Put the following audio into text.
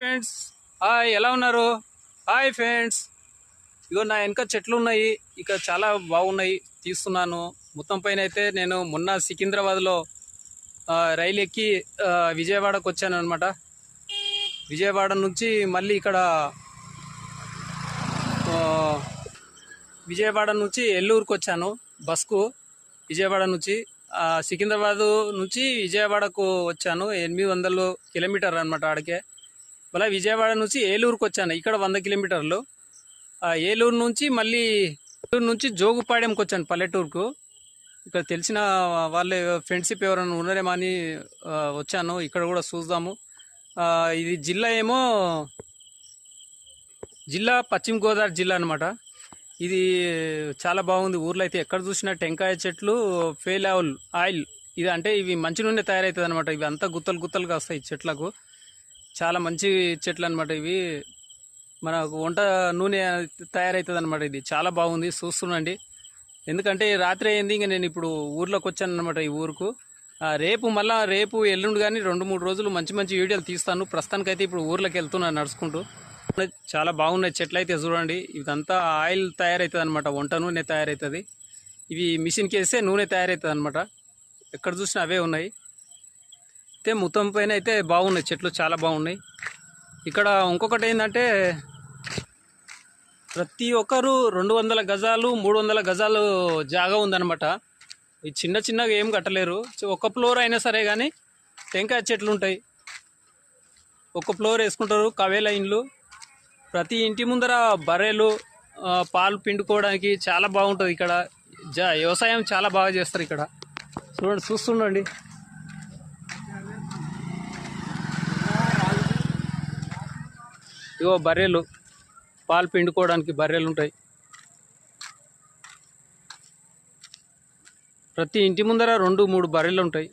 Friends. Hi ఎలా ఉన్నారు? Hi friends. ఇగో నా వెనక చెట్లు ఉన్నాయి. ఇక చాలా బాగున్నాయి. తీస్తున్నాను. మొత్తం పైన అయితే నేను మొన్న సికింద్రాబాద్లో రైలు ఎక్కి విజయవాడకు వచ్చాను అనమాట విజయవాడ నుంచి మళ్ళీ ఇక్కడ విజయవాడ నుంచి ఎల్లూరుకు వచ్చాను. బస్కు విజయవాడ నుంచి సికింద్రాబాదు సికింద్రాబాద్ నుంచి విజయవాడకు వచ్చాను. ఎనిమిది వందలు కిలోమీటర్ అనమాట ఆడికే. మళ్ళీ విజయవాడ నుంచి ఏలూరుకు వచ్చాను. ఇక్కడ వంద కిలోమీటర్లు. ఏలూరు నుంచి మళ్ళీ ఏలూరు నుంచి జోగుపాడెంకి వచ్చాను పల్లెటూరుకు. ఇక్కడ తెలిసిన వాళ్ళే ఫ్రెండ్షిప్ ఎవరైనా ఉన్నారేమో అని వచ్చాను. ఇక్కడ కూడా చూద్దాము. ఇది జిల్లా ఏమో జిల్లా పశ్చిమ గోదావరి జిల్లా అనమాట ఇది చాలా బాగుంది. ఊర్లో అయితే ఎక్కడ చూసినా టెంకాయ చెట్లు ఫెయిల్ ఆయిల్ ఆయిల్. ఇది అంటే ఇవి మంచి నూనె తయారవుతుంది అనమాట ఇవి అంతా గుత్తలు గుత్తలుగా వస్తాయి చెట్లకు. చాలా మంచి చెట్లు అనమాట ఇవి. మనకు వంట నూనె తయారవుతుంది అనమాట ఇది. చాలా బాగుంది. చూస్తుండండి. ఎందుకంటే రాత్రి అయింది ఇంకా నేను ఇప్పుడు ఊర్లోకి వచ్చాను అనమాట ఈ ఊరుకు. ఆ, రేపు మళ్ళా రేపు ఎల్లుండి కానీ రెండు మూడు రోజులు మంచి మంచి వీడియోలు తీస్తాను. ప్రస్తుతానికైతే ఇప్పుడు ఊర్లోకి వెళ్తున్నాను నడుచుకుంటూ. చాలా బాగున్నాయి చెట్లు అయితే చూడండి. ఇదంతా ఆయిల్ తయారవుతుంది అనమాట వంట నూనె తయారవుతుంది ఇవి మిషన్కి వేస్తే నూనె తయారవుతుంది అనమాట ఎక్కడ చూసినా అవే ఉన్నాయి. అయితే మొత్తం పైన అయితే బాగున్నాయి చెట్లు చాలా బాగున్నాయి. ఇక్కడ ఇంకొకటి ఏంటంటే ప్రతి ఒక్కరు రెండు వందల గజాలు మూడు వందల గజాలు జాగా ఉందన్నమాట. ఈ చిన్న చిన్నగా ఏం కట్టలేరు. ఒక ఒక్క ఫ్లోర్ అయినా సరే కానీ టెంకాయ చెట్లు ఉంటాయి. ఒక్క ఫ్లోర్ వేసుకుంటారు కవేల ఇండ్లు. ప్రతి ఇంటి ముందర బర్రెలు పాలు పిండుకోవడానికి చాలా బాగుంటుంది ఇక్కడ. జా వ్యవసాయం చాలా బాగా చేస్తారు ఇక్కడ. చూడండి చూస్తుండండి. ఇగో బర్రెలు పాలు పిండుకోవడానికి బర్రెలు ఉంటాయి. ప్రతి ఇంటి ముందర రెండు మూడు బర్రెలు ఉంటాయి.